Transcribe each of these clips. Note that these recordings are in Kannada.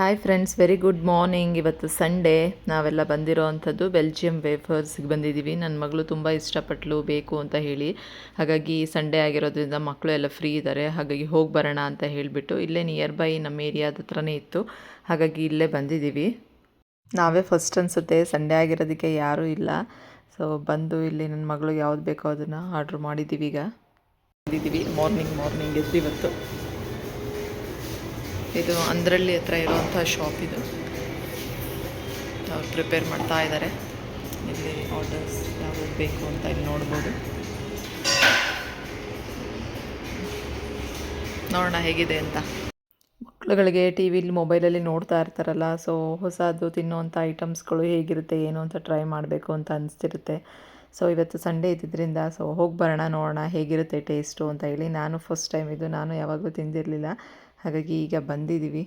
Hi friends very good morning ಇವತ್ತು ಸಂಡೇ ನಾವೆಲ್ಲ ಬಂದಿರೋ ಅಂಥದ್ದು ಬೆಲ್ಜಿಯಂ ವೇಫರ್ಸ್ಗೆ ಬಂದಿದ್ದೀವಿ. ನನ್ನ ಮಗಳು ತುಂಬ ಇಷ್ಟಪಟ್ಟಲು ಬೇಕು ಅಂತ ಹೇಳಿ. ಹಾಗಾಗಿ ಸಂಡೇ ಆಗಿರೋದ್ರಿಂದ ಮಕ್ಕಳು ಎಲ್ಲ ಫ್ರೀ ಇದ್ದಾರೆ ಹಾಗಾಗಿ ಹೋಗಿ ಬರೋಣ ಅಂತ ಹೇಳಿಬಿಟ್ಟು ಇಲ್ಲೇ ನಿಯರ್ ಬೈ ನಮ್ಮ ಏರಿಯಾದ ಹತ್ರನೇ ಇತ್ತು. ಹಾಗಾಗಿ ಇಲ್ಲೇ ಬಂದಿದ್ದೀವಿ. ನಾವೇ ಫಸ್ಟ್ ಅನಿಸುತ್ತೆ ಸಂಡೇ ಆಗಿರೋದಕ್ಕೆ ಯಾರೂ ಇಲ್ಲ. ಸೊ ಬಂದು ಇಲ್ಲಿ ನನ್ನ ಮಗಳು ಯಾವ್ದು ಬೇಕೋ ಅದನ್ನು ಆರ್ಡ್ರ್ ಮಾಡಿದ್ದೀವಿ ಈಗ. ಬಂದಿದ್ದೀವಿ. ಮಾರ್ನಿಂಗ್ ಮಾರ್ನಿಂಗ್ ಎದ್ದು ಇವತ್ತು. ಇದು ಅಂದ್ರಲ್ಲಿ ಹತ್ರ ಇರುವಂಥ ಶಾಪ್ ಇದು. ಅವ್ರು ಪ್ರಿಪೇರ್ ಮಾಡ್ತಾ ಇದ್ದಾರೆ ಇಲ್ಲಿ ಆರ್ಡರ್ಸ್ ಯಾವ್ದು ಬೇಕು ಅಂತ ಇಲ್ಲಿ ನೋಡ್ಬೋದು. ನೋಡೋಣ ಹೇಗಿದೆ ಅಂತ. ಮಕ್ಕಳುಗಳಿಗೆ ಟಿ ವಿಲಿ ಮೊಬೈಲಲ್ಲಿ ನೋಡ್ತಾ ಇರ್ತಾರಲ್ಲ ಸೊ ಹೊಸದು ತಿನ್ನುವಂಥ ಐಟಮ್ಸ್ಗಳು ಹೇಗಿರುತ್ತೆ, ಏನು ಅಂತ ಟ್ರೈ ಮಾಡಬೇಕು ಅಂತ ಅನಿಸ್ತಿರುತ್ತೆ. ಸೊ ಇವತ್ತು ಸಂಡೇ ಇದ್ದಿದ್ದರಿಂದ ಸೊ ಹೋಗಿ ಬರೋಣ, ನೋಡೋಣ ಹೇಗಿರುತ್ತೆ ಟೇಸ್ಟು ಅಂತ ಹೇಳಿ ನಾನು ಫಸ್ಟ್ ಟೈಮ್ ಇದು, ನಾನು ಯಾವಾಗಲೂ ತಿಂದಿರಲಿಲ್ಲ. ಹಾಗಾಗಿ ಈಗ ಬಂದಿದ್ದೀವಿ.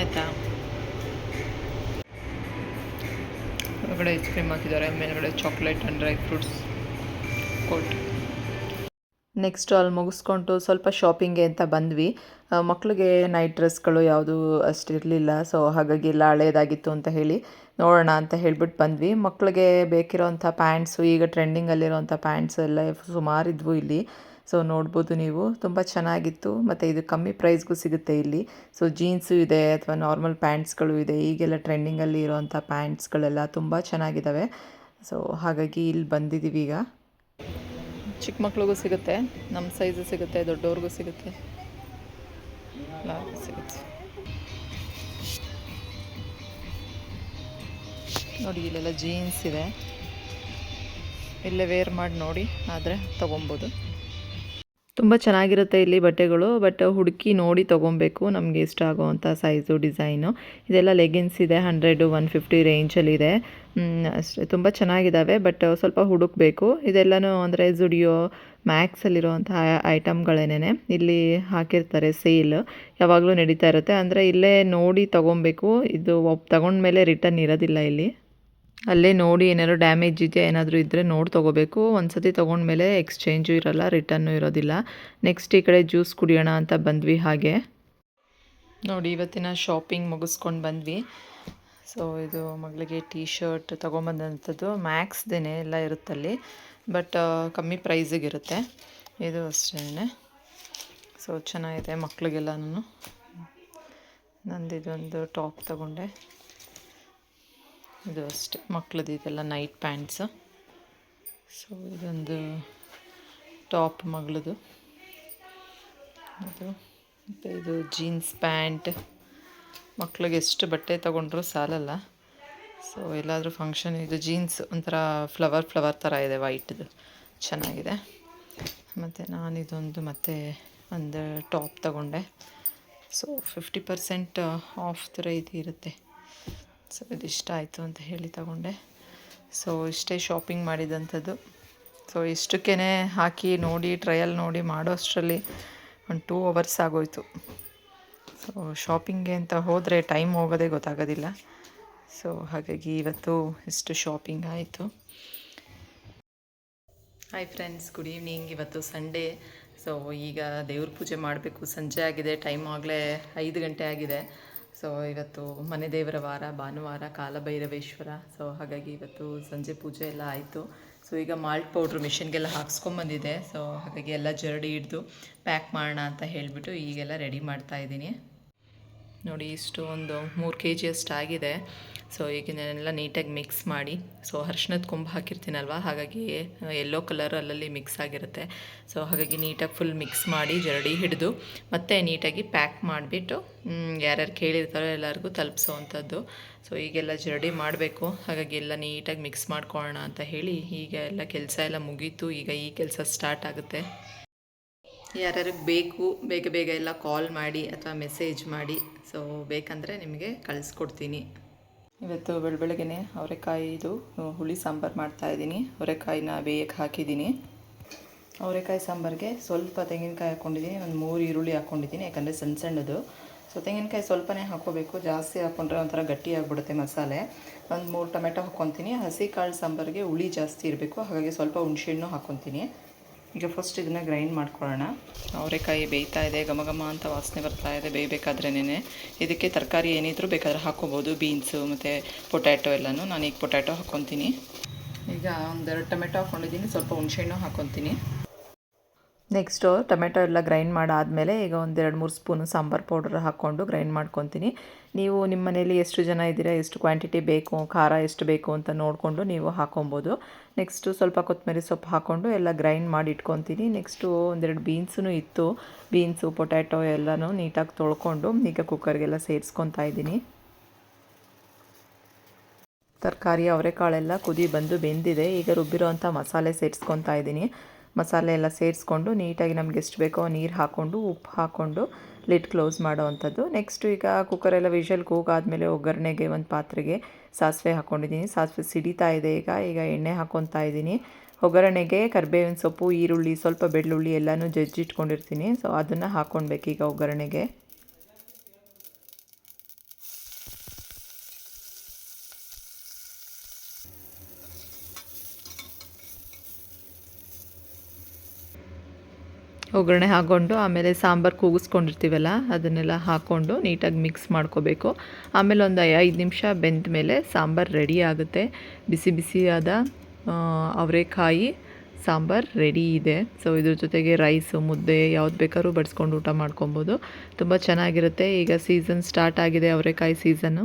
ಆಯಿತಾ? ಒಳಗಡೆ ಐಸ್ ಕ್ರೀಮ್ ಹಾಕಿದ್ದಾರೆ ಮೇಲ್ಗಡೆ chocolate and dry fruits coat next ಅಲ್ಲಿ ಮುಗಿಸ್ಕೊಂಡು ಸ್ವಲ್ಪ ಶಾಪಿಂಗ್ಗೆ ಅಂತ ಬಂದ್ವಿ. ಮಕ್ಕಳಿಗೆ ಮಕ್ಳಿಗೆ ನೈಟ್ ಡ್ರೆಸ್ಗಳು ಯಾವುದು ಅಷ್ಟಿರಲಿಲ್ಲ ಸೊ ಹಾಗಾಗಿ ಎಲ್ಲ ಹಳೇದಾಗಿತ್ತು ಅಂತ ಹೇಳಿ. ನೋಡೋಣ ಅಂತ ಹೇಳ್ಬಿಟ್ಟು ಬಂದ್ವಿ. ಮಕ್ಕಳಿಗೆ ಬೇಕಿರೋಂಥ ಪ್ಯಾಂಟ್ಸು, ಈಗ ಟ್ರೆಂಡಿಂಗಲ್ಲಿರೋಂಥ ಪ್ಯಾಂಟ್ಸು ಎಲ್ಲ ಸುಮಾರು ಇದ್ವು ಇಲ್ಲಿ. ಸೊ, ನೋಡ್ಬೋದು ನೀವು. ತುಂಬ ಚೆನ್ನಾಗಿತ್ತು. ಮತ್ತು ಇದು ಕಮ್ಮಿ ಪ್ರೈಸ್ಗೂ ಸಿಗುತ್ತೆ ಇಲ್ಲಿ. ಸೊ, ಜೀನ್ಸು ಇದೆ ಅಥವಾ ನಾರ್ಮಲ್ ಪ್ಯಾಂಟ್ಸ್ಗಳು ಇದೆ. ಈಗೆಲ್ಲ ಟ್ರೆಂಡಿಂಗಲ್ಲಿ ಇರೋವಂಥ ಪ್ಯಾಂಟ್ಸ್ಗಳೆಲ್ಲ ತುಂಬ ಚೆನ್ನಾಗಿದ್ದಾವೆ ಸೊ, ಹಾಗಾಗಿ ಇಲ್ಲಿ ಬಂದಿದ್ದೀವಿ ಈಗ. ಚಿಕ್ಕ ಮಕ್ಳಿಗೂ ಸಿಗುತ್ತೆ. ನಮ್ಮ ಸೈಜು ಸಿಗುತ್ತೆ, ದೊಡ್ಡವ್ರಿಗೂ ಸಿಗುತ್ತೆ. ಸಿಗುತ್ತೆ. ನೋಡಿ, ಇಲ್ಲೆಲ್ಲ ಜೀನ್ಸ್ ಇದೆ. ಇಲ್ಲೇ ವೇರ್ ಮಾಡಿ ನೋಡಿ, ಆದರೆ ತೊಗೊಬೋದು. ತುಂಬ ಚೆನ್ನಾಗಿರುತ್ತೆ ಇಲ್ಲಿ ಬಟ್ಟೆಗಳು ಬಟ್ ಹುಡುಕಿ ನೋಡಿ ತೊಗೊಬೇಕು, ನಮಗೆ ಇಷ್ಟ ಆಗೋವಂಥ ಸೈಜು ಡಿಸೈನು ಇದೆಲ್ಲ ಲೆಗಿನ್ಸ್ ಇದೆ ಹಂಡ್ರೆಡು ಒನ್ ಫಿಫ್ಟಿ ರೇಂಜಲ್ಲಿದೆ ಅಷ್ಟೇ, ತುಂಬ ಚೆನ್ನಾಗಿದ್ದಾವೆ ಬಟ್ ಸ್ವಲ್ಪ ಹುಡುಕಬೇಕು. ಇದೆಲ್ಲನೂ ಅಂದರೆ ಜುಡಿಯೋ ಮ್ಯಾಕ್ಸಲ್ಲಿರುವಂಥ ಐಟಮ್ಗಳೇನೇ ಇಲ್ಲಿ ಹಾಕಿರ್ತಾರೆ ಸೇಲ್ ಯಾವಾಗಲೂ ನಡೀತಾ ಇರುತ್ತೆ. ಅಂದರೆ ಇಲ್ಲೇ ನೋಡಿ ತೊಗೊಬೇಕು. ಇದು ಒಪ್, ತಗೊಂಡ್ಮೇಲೆ ರಿಟರ್ನ್ ಇರೋದಿಲ್ಲ ಇಲ್ಲಿ. ಅಲ್ಲೇ ನೋಡಿ ಏನಾದ್ರು ಡ್ಯಾಮೇಜ್ ಇದೆಯಾ ಏನಾದರೂ ಇದ್ದರೆ ನೋಡಿ ತೊಗೋಬೇಕು. ಒಂದು ಸತಿ ತೊಗೊಂಡ್ಮೇಲೆ ಎಕ್ಸ್ಚೇಂಜು ಇರೋಲ್ಲ ರಿಟರ್ನು ಇರೋದಿಲ್ಲ. ನೆಕ್ಸ್ಟ್ ಈ ಕಡೆ ಜ್ಯೂಸ್ ಕುಡಿಯೋಣ ಅಂತ ಬಂದ್ವಿ ಹಾಗೆ. ನೋಡಿ, ಇವತ್ತಿನ ಶಾಪಿಂಗ್ ಮುಗಿಸ್ಕೊಂಡು ಬಂದ್ವಿ. ಸೊ ಇದು ಮಗಳಿಗೆ ಟೀ ಶರ್ಟ್ ತೊಗೊಂಬಂದಂಥದ್ದು ಮ್ಯಾಕ್ಸ್ದೇನೆ ಎಲ್ಲ ಇರುತ್ತಲ್ಲಿ. ಬಟ್ ಕಮ್ಮಿ ಪ್ರೈಸಿಗಿರುತ್ತೆ ಇದು ಅಷ್ಟೇ ಸೊ ಚೆನ್ನಾಗಿದೆ ಮಕ್ಕಳಿಗೆಲ್ಲನೂ ನಂದು ಇದೊಂದು ಟಾಪ್ ತಗೊಂಡೆ. ಇದು ಅಷ್ಟೆ. ಮಕ್ಳದ್ದು ಇದೆಲ್ಲ ನೈಟ್ ಪ್ಯಾಂಟ್ಸು ಸೊ ಇದೊಂದು ಟಾಪ್ ಮಗಳದು. ಅದು. ಮತ್ತು ಇದು ಜೀನ್ಸ್ ಪ್ಯಾಂಟ್ ಮಕ್ಳಿಗೆ ಎಷ್ಟು ಬಟ್ಟೆ ತೊಗೊಂಡ್ರೂ ಸಾಲಲ್ಲ. ಸೊ ಎಲ್ಲಾದರೂ ಫಂಕ್ಷನ್ ಇದು ಜೀನ್ಸ್ ಒಂಥರ ಫ್ಲವರ್ ಫ್ಲವರ್ ಥರ ಇದೆ ವೈಟ್ದು ಚೆನ್ನಾಗಿದೆ. ಮತ್ತು ನಾನು ಇದೊಂದು ಮತ್ತೆ ಒಂದು ಟಾಪ್ ತಗೊಂಡೆ. ಸೊ ಫಿಫ್ಟಿ ಪರ್ಸೆಂಟ್ ಆಫ್ ಥರ ಇದು ಇರುತ್ತೆ. ಸೊ ಇದಿಷ್ಟ ಆಯಿತು ಅಂತ ಹೇಳಿ ತಗೊಂಡೆ. ಸೊ, ಇಷ್ಟೇ ಶಾಪಿಂಗ್ ಮಾಡಿದಂಥದ್ದು. ಸೊ ಇಷ್ಟಕ್ಕೇ ಹಾಕಿ ನೋಡಿ ಟ್ರಯಲ್ ನೋಡಿ ಮಾಡೋ ಅಷ್ಟರಲ್ಲಿ ಒಂದು ಟೂ ಅವರ್ಸ್ ಆಗೋಯ್ತು. ಸೊ ಶಾಪಿಂಗ್ಗೆ ಅಂತ ಹೋದರೆ ಟೈಮ್ ಹೋಗೋದೇ ಗೊತ್ತಾಗೋದಿಲ್ಲ. ಸೊ, ಹಾಗಾಗಿ ಇವತ್ತು ಇಷ್ಟು ಶಾಪಿಂಗ್ ಆಯಿತು. ಹಾಯ್ ಫ್ರೆಂಡ್ಸ್ ಗುಡ್ ಈವ್ನಿಂಗ್ ಇವತ್ತು ಸಂಡೇ ಸೊ ಈಗ ದೇವ್ರ ಪೂಜೆ ಮಾಡಬೇಕು. ಸಂಜೆ ಆಗಿದೆ. ಟೈಮ್ ಆಗಲೇ ಐದು ಗಂಟೆ ಆಗಿದೆ. ಸೊ ಇವತ್ತು ಮನೆ ದೇವರ ವಾರ, ಭಾನುವಾರ, ಕಾಲಭೈರವೇಶ್ವರ. ಸೊ ಹಾಗಾಗಿ ಇವತ್ತು ಸಂಜೆ ಪೂಜೆ ಎಲ್ಲ ಆಯಿತು. ಸೊ ಈಗ ಮಾಲ್ಟ್ ಪೌಡ್ರ್ ಮಿಷಿನ್ಗೆಲ್ಲ ಹಾಕ್ಸ್ಕೊಂಬಂದಿದೆ. ಸೊ ಹಾಗಾಗಿ ಎಲ್ಲ ಜರಡಿ ಹಿಡ್ದು ಪ್ಯಾಕ್ ಮಾಡೋಣ ಅಂತ ಹೇಳಿಬಿಟ್ಟು ಈಗೆಲ್ಲ ರೆಡಿ ಮಾಡ್ತಾ ಇದ್ದೀನಿ. ನೋಡಿ ಇಷ್ಟು ಒಂದು ಮೂರು ಕೆ ಜಿ ಅಷ್ಟು ಆಗಿದೆ ಸೊ ಈಗ ನಾನೆಲ್ಲ ನೀಟಾಗಿ ಮಿಕ್ಸ್ ಮಾಡಿ. ಸೊ ಅರ್ಶಿನದ ಕೊಂಬು ಹಾಕಿರ್ತೀನಲ್ವ? ಹಾಗಾಗಿ ಎಲ್ಲೋ ಕಲರ್ ಅಲ್ಲಲ್ಲಿ ಮಿಕ್ಸ್ ಆಗಿರುತ್ತೆ. ಸೊ ಹಾಗಾಗಿ ನೀಟಾಗಿ ಫುಲ್ ಮಿಕ್ಸ್ ಮಾಡಿ, ಜರಡಿ ಹಿಡಿದು, ಮತ್ತೆ ನೀಟಾಗಿ ಪ್ಯಾಕ್ ಮಾಡಿಬಿಟ್ಟು ಯಾರ್ಯಾರು ಕೇಳಿರ್ತಾರೋ ಎಲ್ಲರಿಗೂ ತಲುಪಿಸೋವಂಥದ್ದು ಸೊ ಈಗೆಲ್ಲ ಜರಡಿ ಮಾಡಬೇಕು. ಹಾಗಾಗಿ ಎಲ್ಲ ನೀಟಾಗಿ ಮಿಕ್ಸ್ ಮಾಡ್ಕೊಳ್ಳೋಣ ಅಂತ ಹೇಳಿ, ಈಗ ಎಲ್ಲ ಕೆಲಸ ಎಲ್ಲ ಮುಗೀತು. ಈಗ ಈ ಕೆಲಸ ಸ್ಟಾರ್ಟ್ ಆಗುತ್ತೆ. ಯಾರ್ಯಾರಿಗೆ ಬೇಕು, ಬೇಗ ಬೇಗ ಎಲ್ಲ ಕಾಲ್ ಮಾಡಿ ಅಥವಾ ಮೆಸೇಜ್ ಮಾಡಿ. ಸೊ ಬೇಕಂದರೆ ನಿಮಗೆ ಕಳಿಸ್ಕೊಡ್ತೀನಿ. ಇವತ್ತು ಬೆಳ ಬೆಳಗ್ಗೆ ಅವರೆಕಾಯಿದು ಹುಳಿ ಸಾಂಬಾರು ಮಾಡ್ತಾಯಿದ್ದೀನಿ ಅವರೆಕಾಯಿನ ಬೇಯಕ್ಕೆ ಹಾಕಿದ್ದೀನಿ. ಅವರೆಕಾಯಿ ಸಾಂಬಾರಿಗೆ ಸ್ವಲ್ಪ ತೆಂಗಿನಕಾಯಿ ಹಾಕ್ಕೊಂಡಿದ್ದೀನಿ. ಒಂದು ಮೂರು ಈರುಳ್ಳಿ ಹಾಕ್ಕೊಂಡಿದ್ದೀನಿ, ಯಾಕಂದರೆ ಸಣ್ಣ ಸಣ್ಣದು. ಸೊ ತೆಂಗಿನಕಾಯಿ ಸ್ವಲ್ಪನೇ ಹಾಕ್ಕೋಬೇಕು. ಜಾಸ್ತಿ ಹಾಕ್ಕೊಂಡ್ರೆ ಒಂಥರ ಗಟ್ಟಿ ಆಗಿಬಿಡುತ್ತೆ ಮಸಾಲೆ. ಒಂದು ಮೂರು ಟೊಮೆಟೊ ಹಾಕ್ಕೊತೀನಿ. ಹಸಿ ಕಾಳು ಸಾಂಬಾರಿಗೆ ಹುಳಿ ಜಾಸ್ತಿ ಇರಬೇಕು. ಹಾಗಾಗಿ ಸ್ವಲ್ಪ ಹುಣಸೆಹಣ್ಣು ಹಾಕ್ಕೊತೀನಿ. ಈಗ ಫಸ್ಟ್ ಇದನ್ನು ಗ್ರೈಂಡ್ ಮಾಡ್ಕೊಳ್ಳೋಣ. ಅವರೆಕಾಯಿ ಬೇಯ್ತಾ ಇದೆ ಘಮ ಘಮ ಅಂತ ವಾಸನೆ ಬರ್ತಾ ಇದೆ ಬೇಯಬೇಕಾದ್ರೇನೆ ಇದಕ್ಕೆ ತರಕಾರಿ ಏನಿದ್ರು ಬೇಕಾದ್ರೆ ಹಾಕ್ಕೋಬೋದು ಬೀನ್ಸು ಮತ್ತು ಪೊಟ್ಯಾಟೊ ಎಲ್ಲನೂ. ನಾನು ಈಗ ಪೊಟ್ಯಾಟೊ ಹಾಕ್ಕೊತೀನಿ. ಈಗ ಒಂದೆರಡು ಟೊಮೆಟೊ ಹಾಕ್ಕೊಂಡಿದ್ದೀನಿ, ಸ್ವಲ್ಪ ಹುಣಸೆಹಣ್ಣು ಹಾಕ್ಕೊತೀನಿ. ನೆಕ್ಸ್ಟು ಟೊಮೆಟೊ ಎಲ್ಲ ಗ್ರೈಂಡ್ ಮಾಡಾದಮೇಲೆ ಈಗ ಒಂದೆರಡು ಮೂರು ಸ್ಪೂನು ಸಾಂಬಾರು ಪೌಡರ್ ಹಾಕ್ಕೊಂಡು ಗ್ರೈಂಡ್ ಮಾಡ್ಕೊತೀನಿ. ನೀವು ನಿಮ್ಮ ಮನೇಲಿ ಎಷ್ಟು ಜನ ಇದ್ದೀರಾ, ಎಷ್ಟು ಕ್ವಾಂಟಿಟಿ ಬೇಕು, ಖಾರ ಎಷ್ಟು ಬೇಕು ಅಂತ ನೋಡಿಕೊಂಡು ನೀವು ಹಾಕೊಬೋದು. ನೆಕ್ಸ್ಟು ಸ್ವಲ್ಪ ಕೊತ್ತಂಬರಿ ಸೊಪ್ಪು ಹಾಕ್ಕೊಂಡು ಎಲ್ಲ ಗ್ರೈಂಡ್ ಮಾಡಿ ಇಟ್ಕೊತೀನಿ. ನೆಕ್ಸ್ಟು ಒಂದೆರಡು ಬೀನ್ಸೂ ಇತ್ತು. ಬೀನ್ಸು ಪೊಟ್ಯಾಟೊ ಎಲ್ಲನೂ ನೀಟಾಗಿ ತೊಳ್ಕೊಂಡು ಈಗ ಕುಕ್ಕರ್ಗೆಲ್ಲ ಸೇರಿಸ್ಕೊತಾ ಇದ್ದೀನಿ. ತರಕಾರಿ, ಅವರೆಕಾಳೆಲ್ಲ ಕುದಿ ಬಂದು ಬೆಂದಿದೆ. ಈಗ ರುಬ್ಬಿರೋ ಅಂಥ ಮಸಾಲೆ ಸೇರಿಸ್ಕೊತಾ ಇದ್ದೀನಿ. ಮಸಾಲೆ ಎಲ್ಲ ಸೇರಿಸ್ಕೊಂಡು ನೀಟಾಗಿ ನಮ್ಗೆ ಎಷ್ಟು ಬೇಕೋ ನೀರು ಹಾಕ್ಕೊಂಡು, ಉಪ್ಪು ಹಾಕ್ಕೊಂಡು ಲಿಟ್ ಕ್ಲೋಸ್ ಮಾಡೋ ಅಂಥದ್ದು. ನೆಕ್ಸ್ಟು ಈಗ ಕುಕ್ಕರೆಲ್ಲ ವಿಷಲ್ ಕೂಗಾದಮೇಲೆ ಒಗ್ಗರಣೆಗೆ ಒಂದು ಪಾತ್ರೆಗೆ ಸಾಸಿವೆ ಹಾಕ್ಕೊಂಡಿದ್ದೀನಿ ಸಾಸಿವೆ ಸಿಡಿತಾ ಇದೆ ಈಗ. ಈಗ ಎಣ್ಣೆ ಹಾಕ್ಕೊತಾ ಇದ್ದೀನಿ. ಒಗ್ಗರಣೆಗೆ ಕರಿಬೇವಿನ ಸೊಪ್ಪು, ಈರುಳ್ಳಿ, ಸ್ವಲ್ಪ ಬೆಳ್ಳುಳ್ಳಿ ಎಲ್ಲನೂ ಜಜ್ಜಿಟ್ಕೊಂಡಿರ್ತೀನಿ. ಸೊ ಅದನ್ನು ಹಾಕ್ಕೊಳ್ಬೇಕು ಈಗ ಒಗ್ಗರಣೆಗೆ. ಒಗ್ಗರಣೆ ಹಾಕ್ಕೊಂಡು, ಆಮೇಲೆ ಸಾಂಬಾರು ಕೂಗಿಸ್ಕೊಂಡಿರ್ತೀವಲ್ಲ, ಅದನ್ನೆಲ್ಲ ಹಾಕ್ಕೊಂಡು ನೀಟಾಗಿ ಮಿಕ್ಸ್ ಮಾಡ್ಕೋಬೇಕು. ಆಮೇಲೆ ಒಂದು ಐದು ನಿಮಿಷ ಬೆಂದ ಮೇಲೆ ಸಾಂಬಾರು ರೆಡಿ ಆಗುತ್ತೆ. ಬಿಸಿ ಬಿಸಿಯಾದ ಅವರೆಕಾಯಿ ಸಾಂಬಾರು ರೆಡಿ ಇದೆ. ಸೊ ಇದ್ರ ಜೊತೆಗೆ ರೈಸು ಮುದ್ದೆ ಯಾವ್ದು ಬೇಕಾದ್ರೂ ಬಡಿಸ್ಕೊಂಡು ಊಟ ಮಾಡ್ಕೊಬೋದು. ತುಂಬ ಚೆನ್ನಾಗಿರುತ್ತೆ. ಈಗ ಸೀಸನ್ ಸ್ಟಾರ್ಟ್ ಆಗಿದೆ ಅವರೆಕಾಯಿ ಸೀಸನ್ನು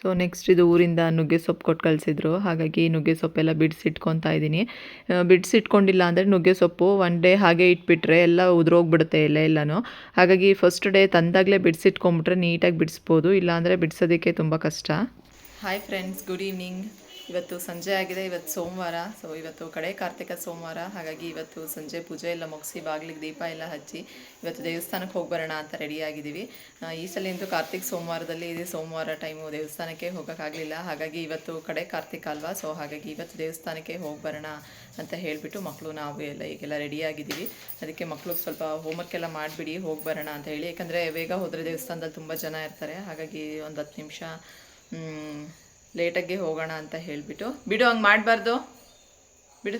ಸೊ ನೆಕ್ಸ್ಟ್ ಇದು ಊರಿಂದ ನುಗ್ಗೆ ಸೊಪ್ಪು ಕೊಟ್ಟು ಕಳಿಸಿದ್ರು. ಹಾಗಾಗಿ ನುಗ್ಗೆ ಸೊಪ್ಪೆಲ್ಲ ಬಿಡಿಸಿಟ್ಕೊತಾ ಇದ್ದೀನಿ. ಬಿಡಿಸಿಟ್ಕೊಂಡಿಲ್ಲ ಅಂದರೆ ನುಗ್ಗೆ ಸೊಪ್ಪು ಒನ್ ಡೇ ಹಾಗೆ ಇಟ್ಬಿಟ್ರೆ ಎಲ್ಲ ಉದುರೋಗ್ಬಿಡುತ್ತೆ ಎಲ್ಲ ಎಲ್ಲನೂ. ಹಾಗಾಗಿ ಫಸ್ಟ್ ಡೇ ತಂದಾಗಲೇ ಬಿಡಿಸಿಟ್ಕೊಂಬಿಟ್ರೆ ನೀಟಾಗಿ ಬಿಡಿಸ್ಬೋದು. ಇಲ್ಲಾಂದರೆ ಬಿಡಿಸೋದಕ್ಕೆ ತುಂಬ ಕಷ್ಟ. ಹಾಯ್ ಫ್ರೆಂಡ್ಸ್ ಗುಡ್ ಈವ್ನಿಂಗ್ ಇವತ್ತು ಸಂಜೆ ಆಗಿದೆ, ಇವತ್ತು ಸೋಮವಾರ. ಸೊ ಇವತ್ತು ಕಡೆ ಕಾರ್ತಿಕ ಸೋಮವಾರ. ಹಾಗಾಗಿ ಇವತ್ತು ಸಂಜೆ ಪೂಜೆ ಎಲ್ಲ ಮುಗಿಸಿ ಬಾಗಿಲಿಗೆ ದೀಪ ಎಲ್ಲ ಹಚ್ಚಿ ಇವತ್ತು ದೇವಸ್ಥಾನಕ್ಕೆ ಹೋಗಿ ಬರೋಣ ಅಂತ ರೆಡಿ ಆಗಿದ್ದೀವಿ. ಈ ಸಲ ಅಂತೂ ಕಾರ್ತಿಕ್ ಸೋಮವಾರದಲ್ಲಿ ಇದೆ ಸೋಮವಾರ ಟೈಮು ದೇವಸ್ಥಾನಕ್ಕೆ ಹೋಗೋಕ್ಕಾಗಲಿಲ್ಲ. ಹಾಗಾಗಿ ಇವತ್ತು ಕಡೆ ಕಾರ್ತಿಕ ಅಲ್ವಾ? ಸೊ ಹಾಗಾಗಿ ಇವತ್ತು ದೇವಸ್ಥಾನಕ್ಕೆ ಹೋಗಿ ಬರೋಣ ಅಂತ ಹೇಳಿಬಿಟ್ಟು ಮಕ್ಕಳು ನಾವು ಎಲ್ಲ ಈಗೆಲ್ಲ ರೆಡಿ ಆಗಿದ್ದೀವಿ. ಅದಕ್ಕೆ ಮಕ್ಳಿಗೆ ಸ್ವಲ್ಪ ಹೋಮ್ವರ್ಕ್ ಎಲ್ಲ ಮಾಡಿಬಿಡಿ, ಹೋಗಿ ಬರೋಣ ಅಂತ ಹೇಳಿ. ಯಾಕಂದರೆ ಬೇಗ ಹೋದರೆ ದೇವಸ್ಥಾನದಲ್ಲಿ ತುಂಬ ಜನ ಇರ್ತಾರೆ. ಹಾಗಾಗಿ ಒಂದು ಹತ್ತು ನಿಮಿಷ ಲೇಟಾಗಿ ಹೋಗೋಣ ಅಂತ ಹೇಳಿಬಿಟ್ಟು. ಬಿಡು, ಹಂಗೆ ಮಾಡಬಾರ್ದು. ಬಿಡು.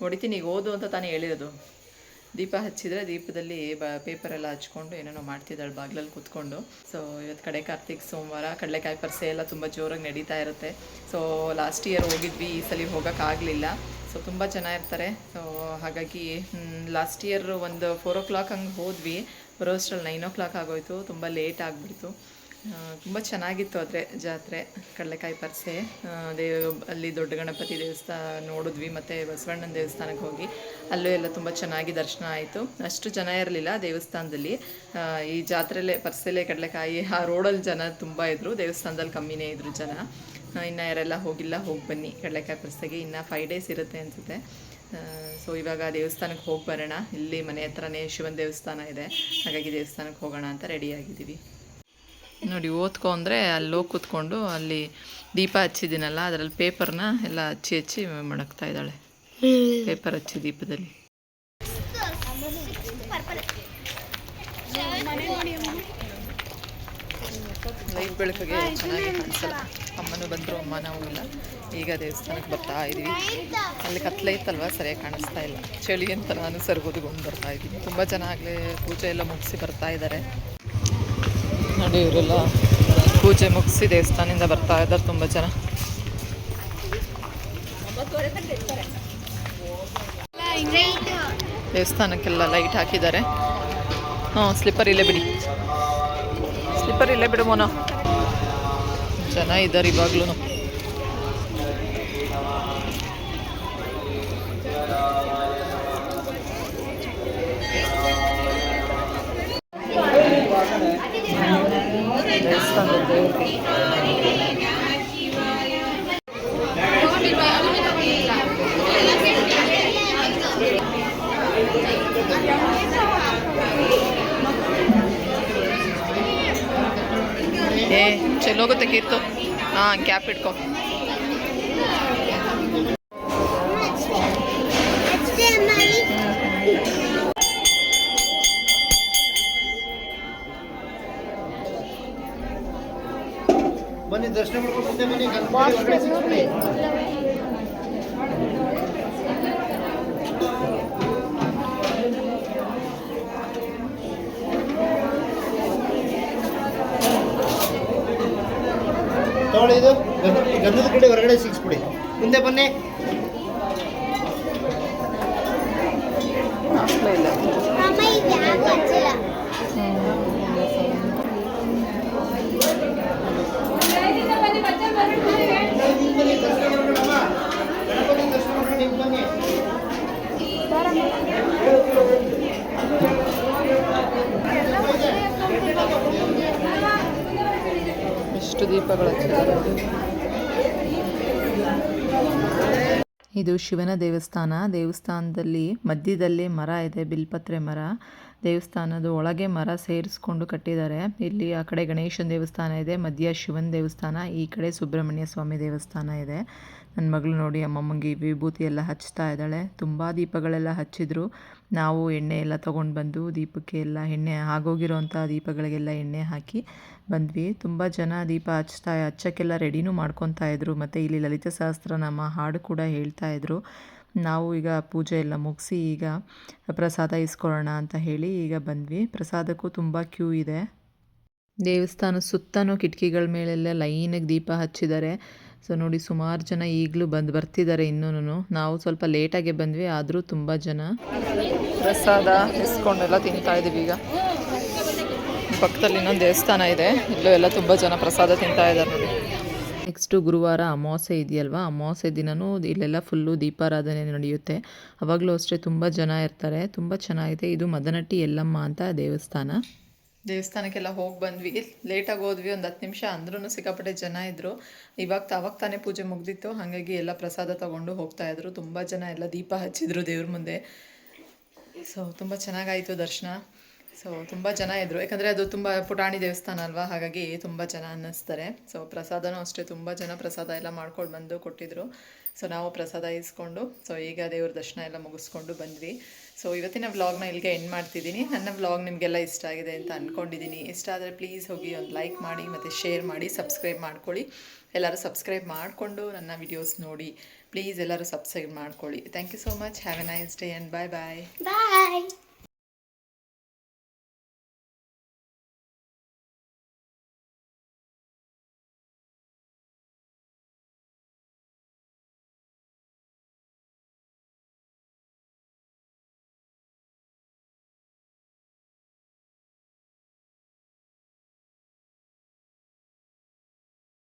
ಹೊಡಿತೀನಿ ಈಗ ಓದು ಅಂತ ತಾನೇ ಹೇಳಿರೋದು. ದೀಪ ಹಚ್ಚಿದರೆ ದೀಪದಲ್ಲಿ ಬ ಪೇಪರೆಲ್ಲ ಹಚ್ಕೊಂಡು ಏನೇನೋ ಮಾಡ್ತಿದ್ದಾಳೆ ಬಾಗಿಲಲ್ಲಿ ಕೂತ್ಕೊಂಡು. ಸೊ ಇವತ್ತು ಕಡೆ ಕಾರ್ತಿಕ್ ಸೋಮವಾರ, ಕಡಲೆಕಾಯಿ ಪರಿಸೆ ಎಲ್ಲ ತುಂಬ ಜೋರಾಗಿ ನಡೀತಾ ಇರುತ್ತೆ. ಸೊ ಲಾಸ್ಟ್ ಇಯರ್ ಹೋಗಿದ್ವಿ, ಈ ಸಲ ಹೋಗೋಕ್ಕಾಗಲಿಲ್ಲ ಸೊ ತುಂಬ ಚೆನ್ನಾಗಿರ್ತಾರೆ ಸೊ ಹಾಗಾಗಿ ಲಾಸ್ಟ್ ಇಯರ್ ಒಂದು ಫೋರ್ ಓ ಕ್ಲಾಕ್ ಹಂಗೆ ಹೋದ್ವಿ. ಬರೋಷ್ಟ್ರಲ್ಲಿ ನೈನ್ ಓ ಕ್ಲಾಕ್ ಆಗೋಯ್ತು, ತುಂಬ ಲೇಟ್ ಆಗಿಬಿಡ್ತು. ತುಂಬ ಚೆನ್ನಾಗಿತ್ತು ಆದರೆ ಜಾತ್ರೆ, ಕಡಲೆಕಾಯಿ ಪರಿಸೆ. ದೇವ, ಅಲ್ಲಿ ದೊಡ್ಡ ಗಣಪತಿ ದೇವಸ್ಥಾನ ನೋಡಿದ್ವಿ, ಮತ್ತು ಬಸವಣ್ಣನ ದೇವಸ್ಥಾನಕ್ಕೆ ಹೋಗಿ. ಅಲ್ಲೂ ಎಲ್ಲ ತುಂಬ ಚೆನ್ನಾಗಿ ದರ್ಶನ ಆಯಿತು. ಅಷ್ಟು ಜನ ಇರಲಿಲ್ಲ ದೇವಸ್ಥಾನದಲ್ಲಿ. ಈ ಜಾತ್ರೆಲೇ, ಪರಿಸೆಲೆ ಕಡಲೆಕಾಯಿ, ಆ ರೋಡಲ್ಲಿ ಜನ ತುಂಬ ಇದ್ದರು ದೇವಸ್ಥಾನದಲ್ಲಿ ಕಮ್ಮಿನೇ ಇದ್ದರು ಜನ. ಇನ್ನು ಯಾರೆಲ್ಲ ಹೋಗಿಲ್ಲ, ಹೋಗಿ ಬನ್ನಿ. ಕಡಲೆಕಾಯಿ ಪರಿಸೆಗೆ ಇನ್ನು ಫೈವ್ ಡೇಸ್ ಇರುತ್ತೆ ಅನಿಸುತ್ತೆ. ಸೊ ಇವಾಗ ದೇವಸ್ಥಾನಕ್ಕೆ ಹೋಗಿ ಬರೋಣ. ಇಲ್ಲಿ ಮನೆ ಹತ್ರನೇ ಶಿವನ ದೇವಸ್ಥಾನ ಇದೆ. ಹಾಗಾಗಿ ದೇವಸ್ಥಾನಕ್ಕೆ ಹೋಗೋಣ ಅಂತ ರೆಡಿ ಆಗಿದ್ದೀವಿ. ನೋಡಿ ಓದ್ಕೊ ಅಂದರೆ ಅಲ್ಲಿ ಹೋಗಿ ಕೂತ್ಕೊಂಡು ಅಲ್ಲಿ ದೀಪ ಹಚ್ಚಿದ್ದೀನಲ್ಲ ಅದರಲ್ಲಿ ಪೇಪರ್ನ ಎಲ್ಲ ಹಚ್ಚಿ ಹಚ್ಚಿ ಮಡಗ್ತಾ ಇದ್ದಾಳೆ. ಪೇಪರ್ ಹಚ್ಚಿ ದೀಪದಲ್ಲಿ. ಲೈಟ್ ಬೆಳಕಿಗೆ ಚೆನ್ನಾಗಿ ಕಾಣಿಸಲ್ಲ. ಅಮ್ಮನೂ ಬಂದರು ಅಮ್ಮ ನಾವು ಇಲ್ಲ. ಈಗ ದೇವಸ್ಥಾನಕ್ಕೆ ಬರ್ತಾ ಇದ್ದೀವಿ ಅಲ್ಲಿ ಕತ್ಲೈತಲ್ವ? ಸರಿಯಾಗಿ ಕಾಣಿಸ್ತಾ ಇಲ್ಲ. ಚಳಿ ಅಂತ ನಾನು ಸರ್ಗೋದ್ಕೊಂಡು ಬರ್ತಾ ಇದ್ದೀನಿ. ತುಂಬ ಜನ ಆಗಲೇ ಪೂಜೆ ಎಲ್ಲ ಮುಗಿಸಿ ಬರ್ತಾ ಇದ್ದಾರೆ. ನೋಡಿ ಇವರೆಲ್ಲ ಪೂಜೆ ಮುಗಿಸಿ ದೇವಸ್ಥಾನದಿಂದ ಬರ್ತಾ ಇದ್ದಾರೆ ತುಂಬ ಜನ. ದೇವಸ್ಥಾನಕ್ಕೆಲ್ಲ ಲೈಟ್ ಹಾಕಿದ್ದಾರೆ. ಹಾಂ ಸ್ಲಿಪ್ಪರ್ ಇಲ್ಲೇ ಬಿಡಿ. ಸ್ಲಿಪ್ಪರ್ ಇಲ್ಲೇ ಬಿಡು ಮೋನ. ಜನ ಇದ್ದಾರೆ ಇವಾಗ್ಲೂ ಹಾಂ ಕ್ಯಾಪ್ ಇಟ್ಕೊ. ಬನ್ನಿ ದರ್ಶನ ಮಾಡ್ಕೊಂಡು ಬನ್ನಿ ಇದು ಗಂಧದ ಕಡೆ ಹೊರಗಡೆ ಸಿಕ್ಸ್ಬಿಡಿ ಮುಂದೆ ಬನ್ನಿ. ಇಲ್ಲ ಅಮ್ಮ ಇದು ಯಾಕೆ ಹಚ್ಚಿಲ್ಲ ಹಿಂಗ್ ಬನ್ನಿ, ದರ್ಶನ ಮಾಡ್ಕೊಂಡು ಅಮ್ಮ. ಗಣಪತಿ ದರ್ಶನ ಮಾಡ್ಕೊಂಡು ಹಿಂಗ್ ಬನ್ನಿ ಎಷ್ಟು ಇದು ಶಿವನ ದೇವಸ್ಥಾನ. ದೇವಸ್ಥಾನದಲ್ಲಿ ಮಧ್ಯದಲ್ಲಿ ಮರ ಇದೆ. ಬಿಲ್ಪತ್ರೆ ಮರ. ದೇವಸ್ಥಾನದ ಒಳಗೆ ಮರ ಸೇರಿಸ್ಕೊಂಡು ಕಟ್ಟಿದ್ದಾರೆ. ಇಲ್ಲಿ ಆ ಕಡೆ ಗಣೇಶನ ದೇವಸ್ಥಾನ ಇದೆ, ಮಧ್ಯ ಶಿವನ ದೇವಸ್ಥಾನ, ಈ ಕಡೆ ಸುಬ್ರಹ್ಮಣ್ಯ ಸ್ವಾಮಿ ದೇವಸ್ಥಾನ ಇದೆ. ನನ್ನ ಮಗಳು ನೋಡಿ, ಅಮ್ಮಮ್ಮಂಗೆ ವಿಭೂತಿ ಎಲ್ಲ ಹಚ್ತಾ ಇದ್ದಾಳೆ. ತುಂಬ ದೀಪಗಳೆಲ್ಲ ಹಚ್ಚಿದ್ರು. ನಾವು ಎಣ್ಣೆ ಎಲ್ಲ ತೊಗೊಂಡು ಬಂದು ದೀಪಕ್ಕೆ ಎಲ್ಲ ಎಣ್ಣೆ ಆಗೋಗಿರೋಂಥ ದೀಪಗಳಿಗೆಲ್ಲ ಎಣ್ಣೆ ಹಾಕಿ ಬಂದ್ವಿ. ತುಂಬ ಜನ ದೀಪ ಹಚ್ತಾ, ಹಚ್ಚಕ್ಕೆಲ್ಲ ರೆಡಿನೂ ಮಾಡ್ಕೊತಾ ಇದ್ರು. ಮತ್ತು ಇಲ್ಲಿ ಲಲಿತ ಸಹಸ್ರನಾಮ ಹಾಡು ಕೂಡ ಹೇಳ್ತಾ ಇದ್ರು. ನಾವು ಈಗ ಪೂಜೆ ಎಲ್ಲ ಮುಗಿಸಿ ಈಗ ಪ್ರಸಾದ ಇಸ್ಕೊಳ್ಳೋಣ ಅಂತ ಹೇಳಿ ಈಗ ಬಂದ್ವಿ. ಪ್ರಸಾದಕ್ಕೂ ತುಂಬ ಕ್ಯೂ ಇದೆ. ದೇವಸ್ಥಾನ ಸುತ್ತನೂ ಕಿಟಕಿಗಳ ಮೇಲೆಲ್ಲ ಲೈನಿಗೆ ದೀಪ ಹಚ್ಚಿದ್ದಾರೆ. ಸೊ ನೋಡಿ ಸುಮಾರು ಜನ ಈಗಲೂ ಬಂದು ಬರ್ತಿದ್ದಾರೆ ಇನ್ನೂ ನಾವು ಸ್ವಲ್ಪ ಲೇಟಾಗೆ ಬಂದ್ವಿ, ಆದರೂ ತುಂಬ ಜನ. ಪ್ರಸಾದ ಇಸ್ಕೊಂಡೆಲ್ಲ ತಿಂತಾ ಇದ್ದೀವಿ ಈಗ. ಪಕ್ಕದಲ್ಲಿ ಇನ್ನೊಂದು ದೇವಸ್ಥಾನ ಇದೆ. ಇಲ್ಲೂ ಎಲ್ಲ ತುಂಬ ಜನ ಪ್ರಸಾದ ತಿಂತಾ ಇದ್ದಾರೆ ನೋಡಿ. ನೆಕ್ಸ್ಟು ಗುರುವಾರ ಅಮಾವಾಸ್ಯೆ ಇದೆಯಲ್ವಾ? ಅಮಾವಾಸ್ಯೆ ದಿನವೂ ಇಲ್ಲೆಲ್ಲ ಫುಲ್ಲು ದೀಪಾರಾಧನೆ ನಡೆಯುತ್ತೆ. ಅವಾಗಲೂ ಅಷ್ಟೇ ತುಂಬ ಜನ ಇರ್ತಾರೆ. ತುಂಬ ಚೆನ್ನಾಗಿದೆ. ಇದು ಮದನಟ್ಟಿ ಯಲ್ಲಮ್ಮ ಅಂತ ದೇವಸ್ಥಾನ. ದೇವಸ್ಥಾನಕ್ಕೆಲ್ಲ ಹೋಗಿ ಬಂದ್ವಿ. ಲೇಟಾಗಿ ಹೋದ್ವಿ. ಒಂದು ಹತ್ತು ನಿಮಿಷ ಅಂದ್ರೂ ಸಿಕ್ಕಾಪಟ್ಟೆ ಜನ ಇದ್ದರು ಇವಾಗ ಅವಾಗ ತಾನೇ ಪೂಜೆ ಮುಗ್ದಿತ್ತು. ಹಾಗಾಗಿ ಎಲ್ಲ ಪ್ರಸಾದ ತೊಗೊಂಡು ಹೋಗ್ತಾ ಇದ್ರು. ತುಂಬ ಜನ ಎಲ್ಲ ದೀಪ ಹಚ್ಚಿದ್ರು ದೇವ್ರ ಮುಂದೆ. ಸೊ ತುಂಬ ಚೆನ್ನಾಗಾಯಿತು ದರ್ಶನ. ಸೊ ತುಂಬ ಜನ ಇದ್ದರು ಯಾಕಂದರೆ ಅದು ತುಂಬ ಪುಟಾಣಿ ದೇವಸ್ಥಾನ ಅಲ್ವಾ? ಹಾಗಾಗಿ ತುಂಬ ಜನ ಅನ್ನಿಸ್ತಾರೆ. ಸೊ ಪ್ರಸಾದನೂ ಅಷ್ಟೇ ತುಂಬ ಜನ ಪ್ರಸಾದ ಎಲ್ಲ ಮಾಡ್ಕೊಂಡು ಬಂದು ಕೊಟ್ಟಿದ್ರು. ಸೊ ನಾವು ಪ್ರಸಾದ ಇಸ್ಕೊಂಡು ಸೊ ಈಗ ದೇವ್ರ ದರ್ಶನ ಎಲ್ಲ ಮುಗಿಸ್ಕೊಂಡು ಬಂದ್ವಿ. ಸೊ ಇವತ್ತಿನ ವ್ಲಾಗ್ನ ಇಲ್ಲಿಗೆ ಎಂಡ್ ಮಾಡ್ತಿದ್ದೀನಿ. ನನ್ನ ವ್ಲಾಗ್ ನಿಮಗೆಲ್ಲ ಇಷ್ಟ ಆಗಿದೆ ಅಂತ ಅಂದ್ಕೊಂಡಿದ್ದೀನಿ ಇಷ್ಟ ಆದರೆ ಪ್ಲೀಸ್ ಹೋಗಿ ಒಂದು ಲೈಕ್ ಮಾಡಿ, ಮತ್ತು ಶೇರ್ ಮಾಡಿ ಸಬ್ಸ್ಕ್ರೈಬ್ ಮಾಡ್ಕೊಳ್ಳಿ. ಎಲ್ಲರೂ ಸಬ್ಸ್ಕ್ರೈಬ್ ಮಾಡಿಕೊಂಡು ನನ್ನ ವಿಡಿಯೋಸ್ ನೋಡಿ. ಪ್ಲೀಸ್ ಎಲ್ಲರೂ ಸಬ್ಸ್ಕ್ರೈಬ್ ಮಾಡ್ಕೊಳ್ಳಿ. Thank you so much have a nice day and bye bye bye